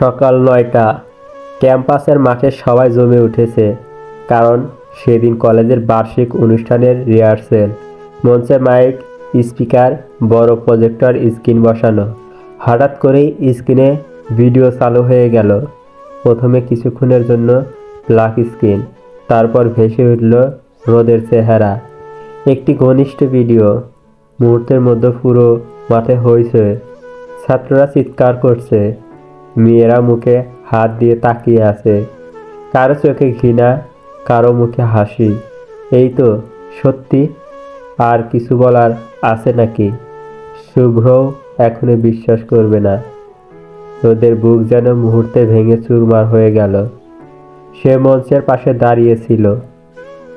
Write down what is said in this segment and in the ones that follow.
সকাল নয়টা। ক্যাম্পাসের মাঠে সবাই জমে উঠেছে, কারণ সেদিন কলেজের বার্ষিক অনুষ্ঠানের রিহার্সেল। মঞ্চে মাইক, স্পিকার, বড় প্রজেক্টর, স্ক্রিন বসানো। হঠাৎ করেই স্ক্রিনে ভিডিও চালু হয়ে গেল। প্রথমে কিছুক্ষণের জন্য ব্ল্যাক স্ক্রিন, তারপর ভেসে উঠল রোদের চেহারা। একটি ঘনিষ্ঠ ভিডিও, মুহূর্তের মধ্যে পুরো মাঠে হয়েছে ছাত্ররা চিৎকার করছে। মেয়েরা মুখে হাত দিয়ে তাকিয়ে আছে। কারও চোখে ঘৃণা, কারও মুখে হাসি। এই তো, সত্যি? আর কিছু বলার আছে নাকি? শুভ্রও এখনও বিশ্বাস করবে না। ওদের বুক যেন মুহূর্তে ভেঙে চুরমার হয়ে গেল। সে মঞ্চের পাশে দাঁড়িয়েছিল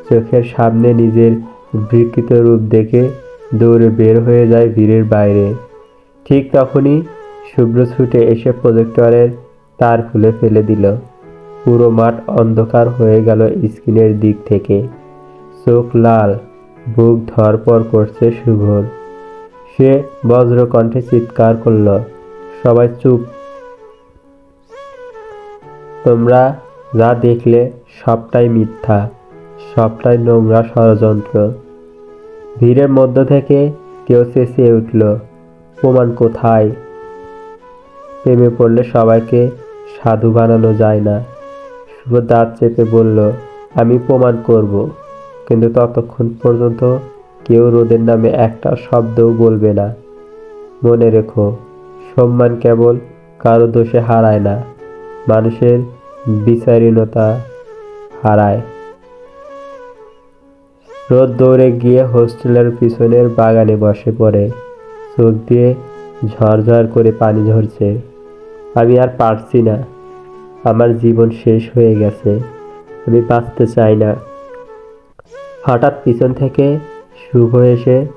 চোখের সামনে নিজের বিকৃত রূপ দেখে দৌড়ে বের হয়ে যায় ভিড়ের বাইরে। ঠিক তখনই শুভ্র ছুটে এসে প্রজেক্টরের তার খুলে ফেলে দিল। পুরো মাঠ অন্ধকার হয়ে গেল স্ক্রিনের দিক থেকে। চোখ লাল, বুক ধরপর করছে শুভর সে বজ্রকণ্ঠে চিৎকার করল, সবাই চুপ। তোমরা যা দেখলে সবটাই মিথ্যা, সবটাই নোংরা ষড়যন্ত্র। ভিড়ের মধ্য থেকে কেউ চেঁচিয়ে উঠল, প্রমাণ কোথায়? প্রেমে পড়লে সবাইকে সাধু বানানো যায় না। শুভ দাঁত চেপে বলল, আমি প্রমাণ করব। কিন্তু ততক্ষণ পর্যন্ত কেউ রোদের নামে একটা শব্দও বলবে না। মনে রেখো, সম্মান কেবল কারও দোষে হারায় না, মানুষের বিচারীনতা হারায়। রোদ দৌড়ে গিয়ে হোস্টেলের পিছনের বাগানে বসে পড়ে। চোখ দিয়ে ঝরঝর করে পানি ঝরছে। আমি আর পারছি না। আমার জীবন শেষ হয়ে গেছে। আমি বাঁচতে চাই না। হঠাৎ পিছন থেকে শুভ এসে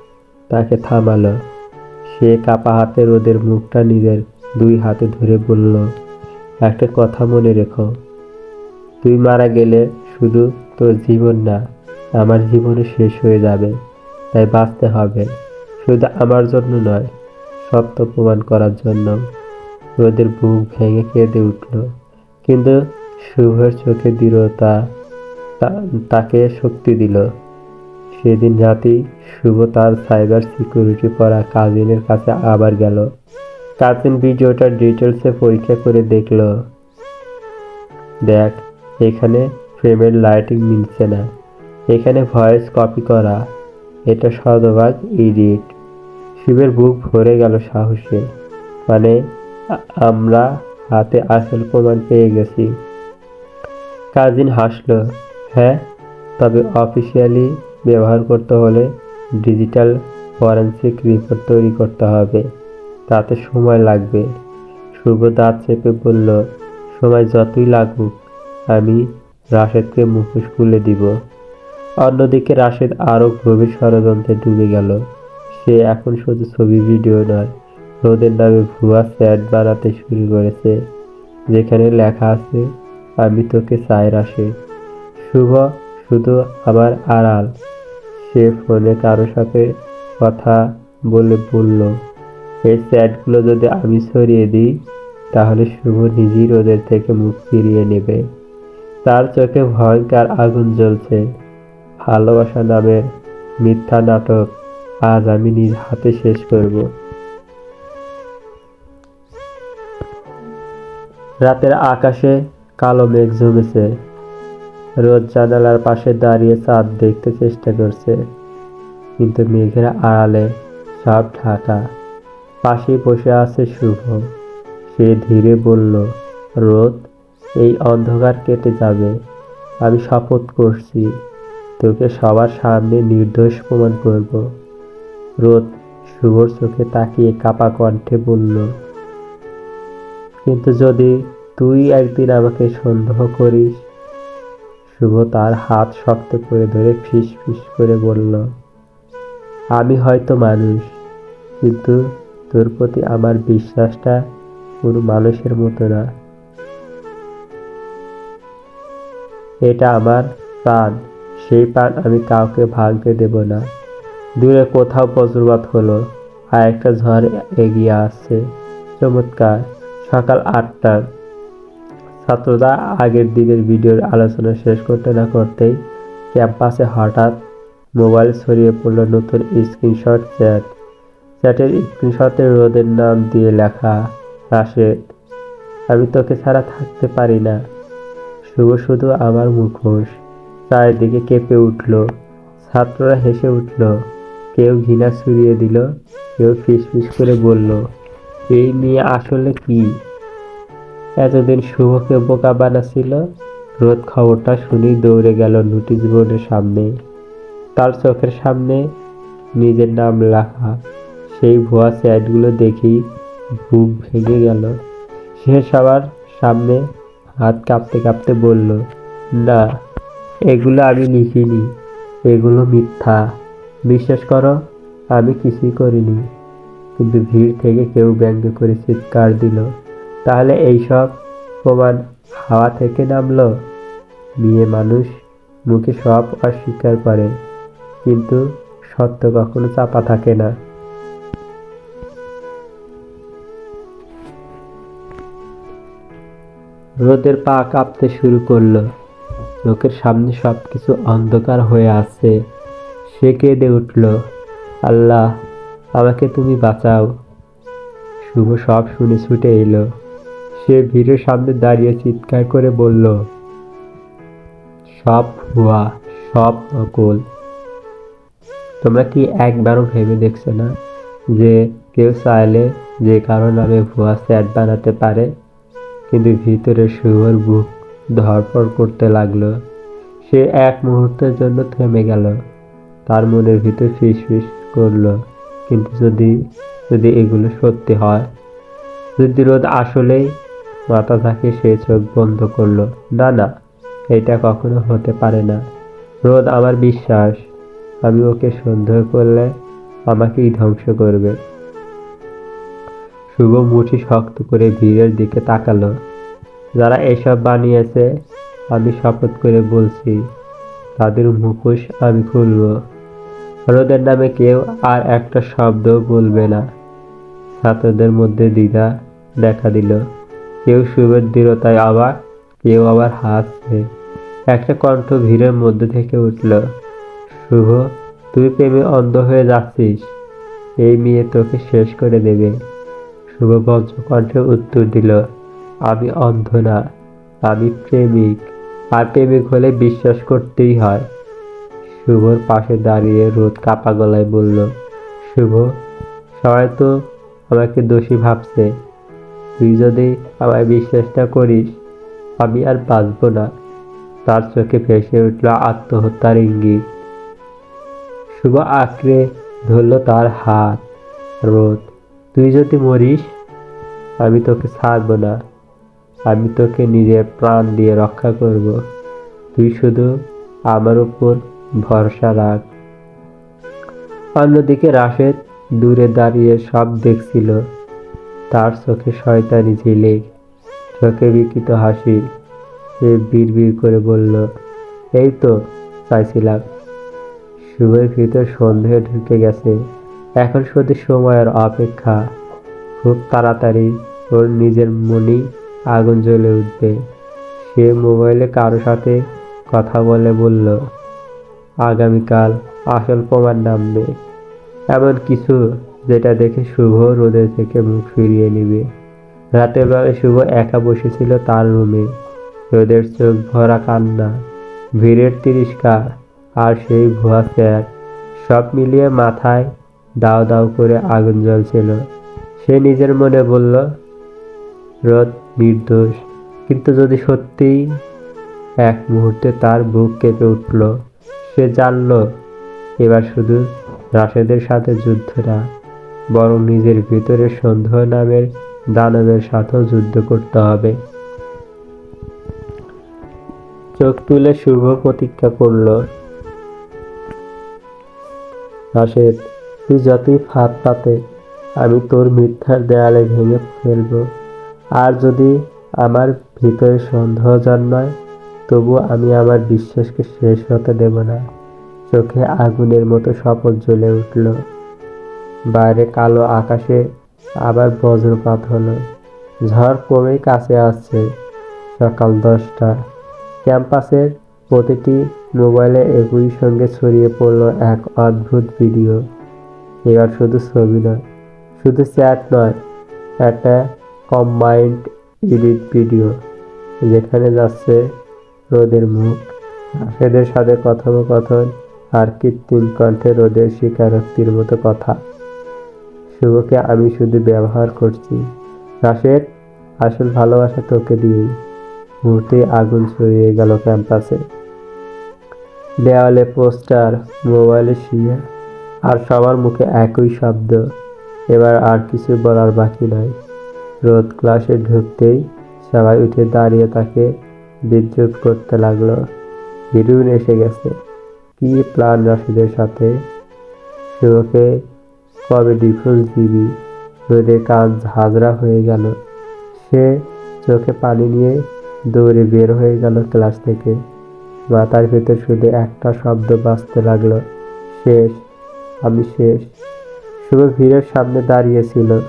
তাকে থামালো। সে কাপা হাতে রোদের মুখটা নিজের দুই হাতে ধরে বলল, একটা কথা মনে রেখো। তুই মারা গেলে শুধু তোর জীবন না, আমার জীবনও শেষ হয়ে যাবে। তাই বাঁচতে হবে। শুধু আমার জন্য নয় সত্য প্রমাণ করার জন্য। রোদের বুক ভেঙে কেঁদে উঠল। কিন্তু শুভের চোখে দৃঢ়তা তাকে শক্তি দিল। সেদিন রাতেই শুভ তার সাইবার সিকিউরিটি পড়া কাজিনের কাছে আবার গেল। কাজিন ভিডিওটার ডিটেলসে পরীক্ষা করে দেখল। দেখ, এখানে ফ্রেমের লাইটিং মিলছে না। এখানে ভয়েস কপি করা। এটা শতভাগ ইডিট শিবের বুক ভরে গেল সাহসে। মানে আমরা হাতে আসল প্রমাণ পেয়ে গেছি। কাজিন হাসলো হ্যাঁ তবে অফিসিয়ালি ব্যবহার করতে হলে ডিজিটাল ফরেন্সিক রিপোর্ট তৈরি করতে হবে। তাতে সময় লাগবে। শুভ দাঁত চেপে বলল, সময় যতই লাগুক, আমি রাশেদকে মুখোশ খুলে দিব। অন্যদিকে রাশেদ আরও গভীর ষড়যন্ত্রে ডুবে গেল। সে এখন শুধু ছবি, ভিডিও নয় রোদের নামে ভুয়া স্যাট বানাতে শুরু করেছে, যেখানে লেখা আছে, আমি তোকে চাই রাশেদ শুভ, শুধু আমার আড়াল। সে ফোনে কারও সাথে কথা বলে বলল, এই চ্যাটগুলো যদি আমি সরিয়ে দিই, তাহলে শুভ নিজেই রোদের থেকে মুখ ফিরিয়ে নেবে। তার চোখে ভয়ঙ্কর আগুন জ্বলছে। ভালোবাসা নামের মিথ্যা নাটক আজ আমি নিজ হাতে শেষ করব। রাতের আকাশে কালো মেঘ জমেছে রোদ জানালার পাশে দাঁড়িয়ে চাঁদ দেখতে চেষ্টা করছে। কিন্তু মেঘের আড়ালে সব ঢাকা। পাশে বসে আছে শুভ সে ধীরে বলল, রোদ, এই অন্ধকার কেটে যাবে। আমি শপথ করছি। তোকে সবার সামনে নির্দোষ প্রমাণ করব। রোদ শুভর চোখে তাকিয়ে কাপা কণ্ঠে বলল কিন্তু যদি তুই একদিন আমাকে সন্দেহ করিস, শুভ তার হাত শক্ত করে ধরে ফিস ফিস করে বলল, আমি হয়তো মানুষ, কিন্তু তোর প্রতি আমার বিশ্বাসটা কোনো মানুষের মতো না। এটা আমার প্রাণ, সেই প্রাণ আমি কাউকে ভাগতে দেব না। দূরে কোথাও বজ্রপাত হলো, আর একটা ঝড় এগিয়ে আসছে। চমৎকার। সকাল আটটার। ছাত্ররা আগের দিনের ভিডিওর আলোচনা শেষ করতে না করতেই ক্যাম্পাসে হঠাৎ মোবাইল ছড়িয়ে পড়ল নতুন স্ক্রিনশট চ্যাট। চ্যাটের স্ক্রিনশটে রোদের নাম দিয়ে লেখা, রাশেদ, আমি তোকে ছাড়া থাকতে পারি না। শুভ শুধু আমার মুখোশ। চারিদিকে কেঁপে উঠল। ছাত্ররা হেসে উঠল। কেউ ঘৃণা ছুড়িয়ে দিল, কেউ ফিসফিস করে বলল এই নিয়ে আসলে কি? এতদিন শুভকে বোকা বানাছিল। রোদ খবরটা শুনেই দৌড়ে গেল নোটিশ বোর্ডের সামনে। তার চোখের সামনে নিজের নাম লেখা সেই ভুয়া চ্যাটগুলো দেখেই বুক ভেঙে গেল। সে সবার সামনে হাত কাঁপতে কাঁপতে বলল, না, এগুলো আমি লিখিনি। এগুলো মিথ্যা। বিশ্বাস করো, আমি কিছুই করিনি। কিন্তু ভিড় থেকে কেউ ব্যঙ্গ করে চিৎকার দিল, তাহলে এইসব প্রমাণ হাওয়া থেকে নামলো। মেয়ে মানুষ মুখে সব অস্বীকার করে, কিন্তু সত্য কখনো চাপা থাকে না। রোদের পা কাঁপতে শুরু করল। লোকের সামনে সব কিছু অন্ধকার হয়ে আছে। সে কেঁদে উঠল, আল্লাহ আমাকে তুমি বাঁচাও। শুভ সব শুনে ছুটে এলো। সে ভিড়ের সামনে দাঁড়িয়ে চিৎকার করে বলল, সব ভুয়া, সব নকল তোমরা কি একবারও ভেবে দেখছ না যে কেউ চাইলে যে কারও নামে ভুয়া স্যাট বানাতে পারে? কিন্তু ভিতরে শুভর বুক ধরপড় করতে লাগল। সে এক মুহূর্তের জন্য থেমে গেল। তার মনের ভিতর ফিস ফিস করল। কিন্তু যদি যদি এগুলো সত্যি হয়, যদি রোদ আসলেই মাথা থাকে সে চোখ বন্ধ করল না না এটা কখনো হতে পারে না। রোদ আমার বিশ্বাস, আমি ওকে সন্দেহ করলে আমাকেই ধ্বংস করবে। শুভ মুঠি শক্ত করে ভিড়ের দিকে তাকালো। যারা এসব বানিয়েছে, আমি শপথ করে বলছি, তাদের মুখোশ আমি খুলব। রোদের নামে কেউ আর একটা শব্দ বলবে না। ছাত্রদের মধ্যে দ্বিধা দেখা দিল। কেউ শুভের দৃঢ়তায় আবার কেউ আবার হাসছে। একটা কণ্ঠ ভিড়ের মধ্যে থেকে উঠল, শুভ, তুই প্রেমে অন্ধ হয়ে যাচ্ছিস। এই মেয়ে তোকে শেষ করে দেবে। শুভ কণ্ঠে উত্তর দিল, আমি অন্ধ না, আমি প্রেমিক। আর প্রেমিক হলে বিশ্বাস করতেই হয়। শুভর পাশে দাঁড়িয়ে রোদ কাপা গলায় বলল, শুভ, সবাই তো আমাকে দোষী ভাবছে। তুই যদি আমায় বিশ্বাসটা করিস, আমি আর বাঁচব না। তার চোখে ভেসে উঠল আত্মহত্যার ইঙ্গিত। শুভ আঁকড়ে ধরল তার হাত। রোদ, তুই যদি মরিস, আমি তোকে ছাড়ব না। আমি তোকে নিজের প্রাণ দিয়ে রক্ষা করব। তুই শুধু আমার উপর ভরসা রাখ অন্যদিকে রাশেদ দূরে দাঁড়িয়ে সব দেখছিল। তার চোখে শয়তানি ঝিলিক, চোখে বিকৃত হাসি। সে বিড় করে বলল, এই তো, চাইছিলাম। শুভের ভিতর সন্দেহ ঢুকে গেছে। এখন শুধু সময়ের অপেক্ষা। খুব তাড়াতাড়ি ওর নিজের মনেই আগুন জ্বলে উঠবে। সে মোবাইলে কারও সাথে কথা বলে বলল আগামীকাল আসল প্রমাণ নামবে। এমন কিছু যেটা দেখে শুভ রোদের থেকে মুখ ফিরিয়ে নিবে। রাতের বেলায় শুভ একা বসেছিল তার রুমে। রোদের চোখ ভরা কান্না, ভিড়ের তিরস্কার আর সেই ভুয়া স্যার সব মিলিয়ে মাথায় দাও দাও করে আগুন জ্বলছিল। সে নিজের মনে বলল, রোদ নির্দোষ। কিন্তু যদি সত্যিই এক মুহূর্তে তার বুক কেঁপে উঠল সে জানল, এবার শুধু রাশেদের সাথে যুদ্ধ না, বরং নিজের ভিতরে সন্দেহ নামের দানবের সাথেও যুদ্ধ করতে হবে। চোখ তুলে শুভ প্রতীক্ষা করল, রাশেদ, তুই যতই ফাঁদ পাতে, আমি তোর মিথ্যার দেয়ালে ভেঙে ফেলব। আর যদি আমার ভিতরে সন্দেহ জন্মায় তবু আমি আমার বিশ্বাসকে শেষ হতে দেব না। চোখে আগুনের মতো শপথ জ্বলে উঠল। বাইরে কালো আকাশে আবার বজ্রপাত হলো। ঝড় কমেই কাছে আসছে। সকাল দশটা। ক্যাম্পাসের প্রতিটি মোবাইলে একই সঙ্গে ছড়িয়ে পড়ল এক অদ্ভুত ভিডিও। এবার শুধু ছবি নয়, শুধু চ্যাট নয়, একটা কম্বাইন্ড এডিট ভিডিও যেখানে যাচ্ছে রোদের মুখ। এদের সাথে কথোপকথন আর কৃত্রিম কণ্ঠে রোদের স্বীকারোক্তির মতো কথা। শুভকে আমি শুধু ব্যবহার করছি। রাশের আসল ভালোবাসা তোকে দিয়েই। মুহূর্তে আগুন ছড়িয়ে গেল ক্যাম্পাসে। দেওয়ালে পোস্টার, মোবাইলে শিয়া, আর সবার মুখে একই শব্দ। এবার আর কিছু বলার বাকি নয়। রোদ ক্লাসে ঢুকতেই সবাই উঠে দাঁড়িয়ে তাকে বিদ্রুপ করতে লাগল। হিরুইন এসে গেছে। কি প্ল্যান রাশিদের সাথে? শুভকে কবে ডিফোর্স দিবি? রোদে কান ঝাঁঝরা হয়ে গেল। সে চোখে পানি নিয়ে দৌড়ে বের হয়ে গেল ক্লাস থেকে। মাথার ভেতর শুধু একটা শব্দ বাজতে লাগল। শেষ, আমি শেষ। শুভ ভিড়ের সামনে দাঁড়িয়েছিল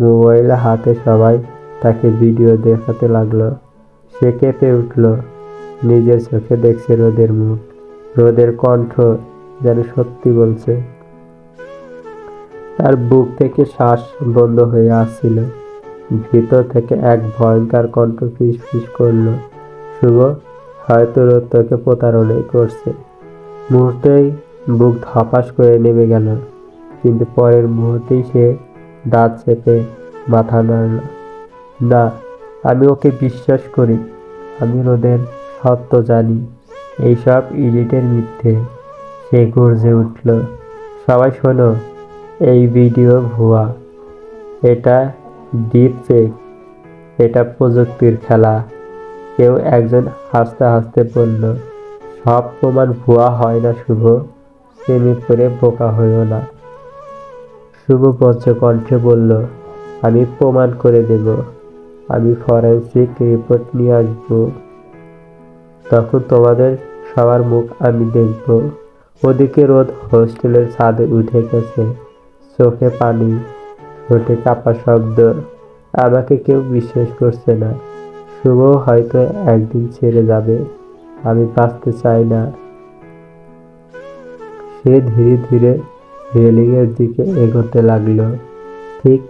মোবাইল হাতে সবাই তাকে ভিডিও দেখাতে লাগল। সে কেঁপে উঠল। নিজের চোখে দেখছে রোদের মুখ। রোদের কণ্ঠ যেন সত্যি বলছে। তার বুক থেকে শ্বাস বন্ধ হয়ে আসছিল। ভিতর থেকে এক ভয়ঙ্কর কণ্ঠ ফিস ফিস করল। শুভ, হয়তো রোদ তোকে প্রতারণাই করছে। মুহূর্তেই বুক ধপাস করে নেমে গেল, কিন্তু পরের মুহূর্তেই সে দাঁত চেপে মাথা নাড়ল। না আমি ওকে বিশ্বাস করি। আমি ওদের সত্য জানি। এইসব ইডিটের মিথ্যে সে গর্জে উঠল। সবাই শোনো, এই ভিডিও ভুয়া। এটা ডিপ ফেক। এটা প্রযুক্তির খেলা। কেউ একজন হাসতে হাসতে বলল, সব প্রমাণ ভুয়া হয় না শুভ। প্রেমে পড়ে বোকা হইও না। শুভ পঞ্চকণ্ঠে বলল, আমি প্রমাণ করে দেব। আমি ফরেন্সিক রিপোর্ট নিয়ে আসব। তখন তোমাদের সবার মুখ আমি দেখব। ওদিকে রোদ হোস্টেলের ছাদে উঠে গেছে। চোখে পানি, ঠোঁটে কাপা শব্দ। আমাকে কেউ বিশ্বাস করছে না। শুভ হয়তো একদিন ছেড়ে যাবে। আমি বাঁচতে চাই না। সে ধীরে ধীরে রেলিংয়ের দিকে এগোতে লাগল। ঠিক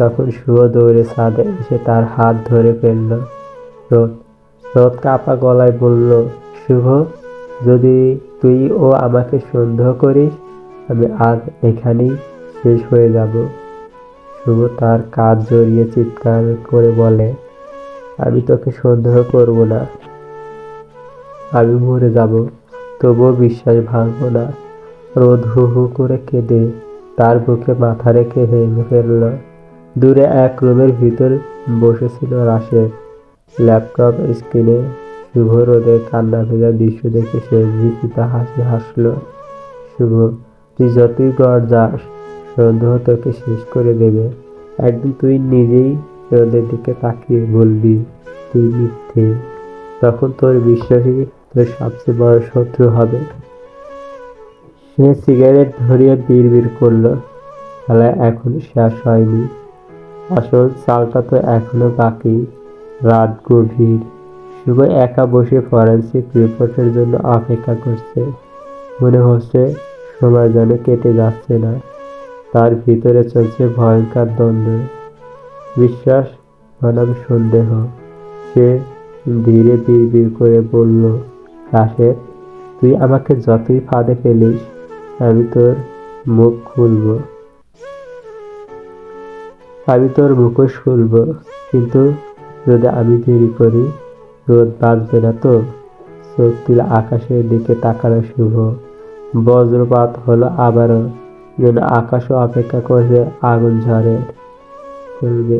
তখন শুভ দৌড়ে ছাদে এসে তার হাত ধরে ফেলল। রোদ রোদ কাপা গলায় বলল, শুভ, যদি তুই ও আমাকে সন্দেহ করিস, আমি আজ এখানেই শেষ হয়ে যাব। শুভ তার কাজ জড়িয়ে চিৎকার করে বলে, আমি তোকে সন্দেহ করব না। আমি মরে যাব, তবুও বিশ্বাস ভাঙবো না। রোদ হু হু করে কেঁদে তার বুকে মাথা রেখে ভেঙে ফেলল। দূরে এক রুমের ভিতর বসেছিল রাশের ল্যাপটপ স্ক্রিনে শুভ রোদের কান্না ভেজা দৃশ্য দেখে সে বিকৃতা হাসি হাসল। শুভ, তুই যতই গড় যাস সন্দেহ তোকে শেষ করে দেবে। একদিন তুই নিজেই রোদের দিকে তাকিয়ে বলবি, তুই মিথ্যে। তখন তোর বিশ্বাসী তোর সবচেয়ে বড় শত্রু হবে। সে সিগারেট ধরিয়ে বিড় বিড় করল। খেলা এখনও শেষ হয়নি। আসল চালটা তো এখনও বাকি। রাত গভীর। শুভ একা বসে ফরেন্সিক রিপোর্টের জন্য অপেক্ষা করছে। মনে হচ্ছে সময় যেন কেটে যাচ্ছে না। তার ভিতরে চলছে ভয়ঙ্কর দ্বন্দ্ব। বিশ্বাস বনাম সন্দেহ। সে ধীরে বিড় করে বলল, রাশেদ, তুই আমাকে যতই ফাঁদে ফেলিস, আমি তোর মুখ খুলব। আমি তোর মুখোশ খুলব, কিন্তু যদি আমি দেরি করি, রোদ বাঁচবে না তো? চোখ তুলে আকাশের দিকে তাকানো শুভ। বজ্রপাত হলো আবারও, যেন আকাশও অপেক্ষা করছে আগুন ঝড়ে। খুলবে।